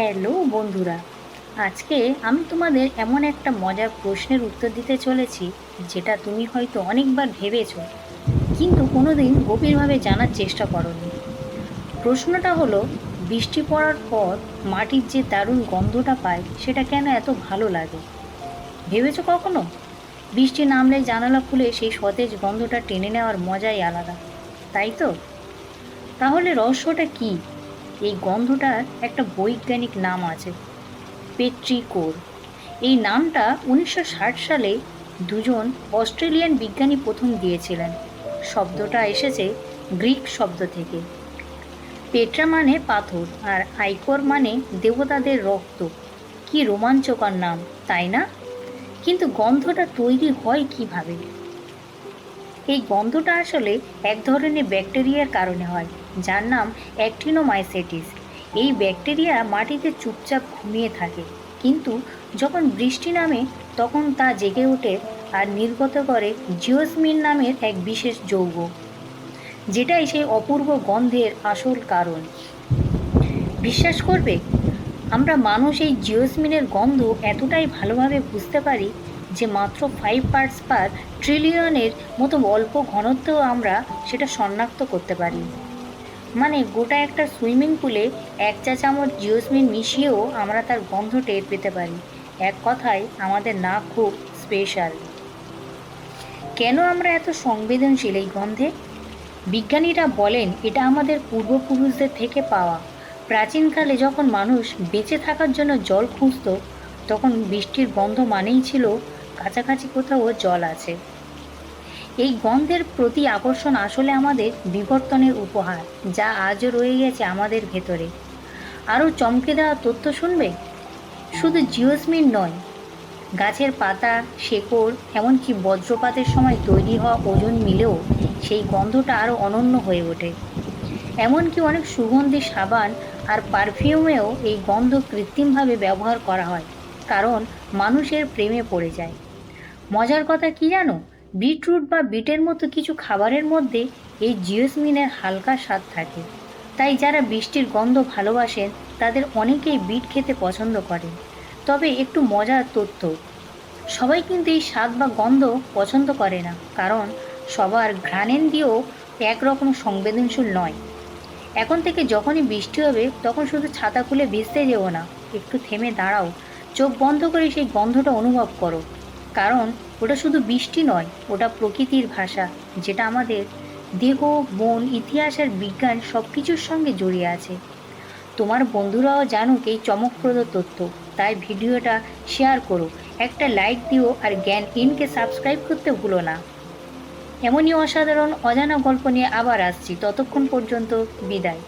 Hello বন্ধুরা, আজকে আমি তোমাদের এমন একটা মজার প্রশ্নের উত্তর দিতে চলেছি, যেটা তুমি হয়তো অনেকবার ভেবেছো, কিন্তু কোনোদিন গভীরভাবে জানার চেষ্টা করনি। প্রশ্নটা হলো, বৃষ্টি পড়ার পর মাটির যে দারুণ গন্ধটা পায়, সেটা কেন এত ভালো লাগে? ভেবেছো কখনো? বৃষ্টি নামলে জানালা খুলে সেই সতেজ গন্ধটা টেনে নেওয়ার মজাই আলাদা, তাই তো? তাহলে রহস্যটা কী? এই গন্ধটার একটা বৈজ্ঞানিক নাম আছে, পেট্রিকোর। এই নামটা উনিশশো ষাট সালে দুজন অস্ট্রেলিয়ান বিজ্ঞানী প্রথম দিয়েছিলেন। শব্দটা এসেছে গ্রিক শব্দ থেকে। পেট্রা মানে পাথর আর আইকর মানে দেবতাদের রক্ত। কি রোমাঞ্চকর নাম, তাই না? কিন্তু গন্ধটা তৈরি হয় কীভাবে? এই গন্ধটা আসলে এক ধরনের ব্যাকটেরিয়ার কারণে হয়, যার নাম অ্যাক্টিনোমাইসেটিস। এই ব্যাকটেরিয়া মাটিতে চুপচাপ ঘুমিয়ে থাকে, কিন্তু যখন বৃষ্টি নামে, তখন তা জেগে ওঠে আর নির্গত করে জিওসমিন নামের এক বিশেষ যৌগ, যেটাই সেই অপূর্ব গন্ধের আসল কারণ। বিশ্বাস করবে, আমরা মানুষ এই জিওসমিনের গন্ধ এতটাই ভালোভাবে বুঝতে পারি যে মাত্র ফাইভ পার্টস পার ট্রিলিয়নের মতো অল্প ঘনত্বেও আমরা সেটা শনাক্ত করতে পারি। মানে গোটা একটা সুইমিং পুলে এক চা চামচ জিওসমিন মিশিয়েও আমরা তার গন্ধ টের পেতে পারি। এক কথায়, আমাদের নাক খুব স্পেশাল কেন আমরা এত সংবেদনশীল এই গন্ধে? বিজ্ঞানীরা বলেন, এটা আমাদের পূর্বপুরুষদের থেকে পাওয়া। প্রাচীনকালে যখন মানুষ বেঁচে থাকার জন্য জল খুঁজত, তখন বৃষ্টির গন্ধ মানেই ছিল কাছাকাছি কোথাও জল আছে। এই গন্ধের প্রতি আকর্ষণ আসলে আমাদের বিবর্তনের উপহার, যা আজও রয়ে গেছে আমাদের ভেতরে। আরও চমকে দেওয়া তথ্য শুনবে? শুধু জিওসমিন নয়, গাছের পাতা, শেকড়, এমনকি বজ্রপাতের সময় তৈরি হওয়া ওজন মিলেও সেই গন্ধটা আরও অনন্য হয়ে ওঠে। এমনকি অনেক সুগন্ধি সাবান আর পারফিউমেও এই গন্ধ কৃত্রিমভাবে ব্যবহার করা হয়, কারণ মানুষের প্রেমে পড়ে যায়। মজার কথা কি জানো? বিটরুট বা বিটের মতো কিছু খাবারের মধ্যে এই জিওসমিনের হালকা স্বাদ থাকে। তাই যারা বৃষ্টির গন্ধ ভালোবাসেন, তাদের অনেকেই বিট খেতে পছন্দ করেন তবে একটু মজার তথ্য। সবাই কিন্তু এই স্বাদ বা গন্ধ পছন্দ করে না, কারণ সবার ঘ্রাণেন্দ্রিয় একরকম সংবেদনশীল নয়। এখন থেকে যখনই বৃষ্টি হবে, তখন শুধু ছাতা খুলে ভিজতে যেও না, একটু থেমে দাঁড়াও, চোখ বন্ধ করে সেই গন্ধটা অনুভব করো। কারণ ওটা শুধু বৃষ্টি নয়, ওটা প্রকৃতির ভাষা, যেটা আমাদের দেহ, মন, ইতিহাস আর বিজ্ঞান সব কিছুর সঙ্গে জড়িয়ে আছে। তোমার বন্ধুরাও জানুক এই চমকপ্রদ তথ্য, তাই ভিডিওটা শেয়ার করো, একটা লাইক দিও আর জ্ঞান ইনকে সাবস্ক্রাইব করতে ভুলো না। এমনই অসাধারণ, অজানা গল্প নিয়ে আবার আসছি, ততক্ষণ পর্যন্ত বিদায়।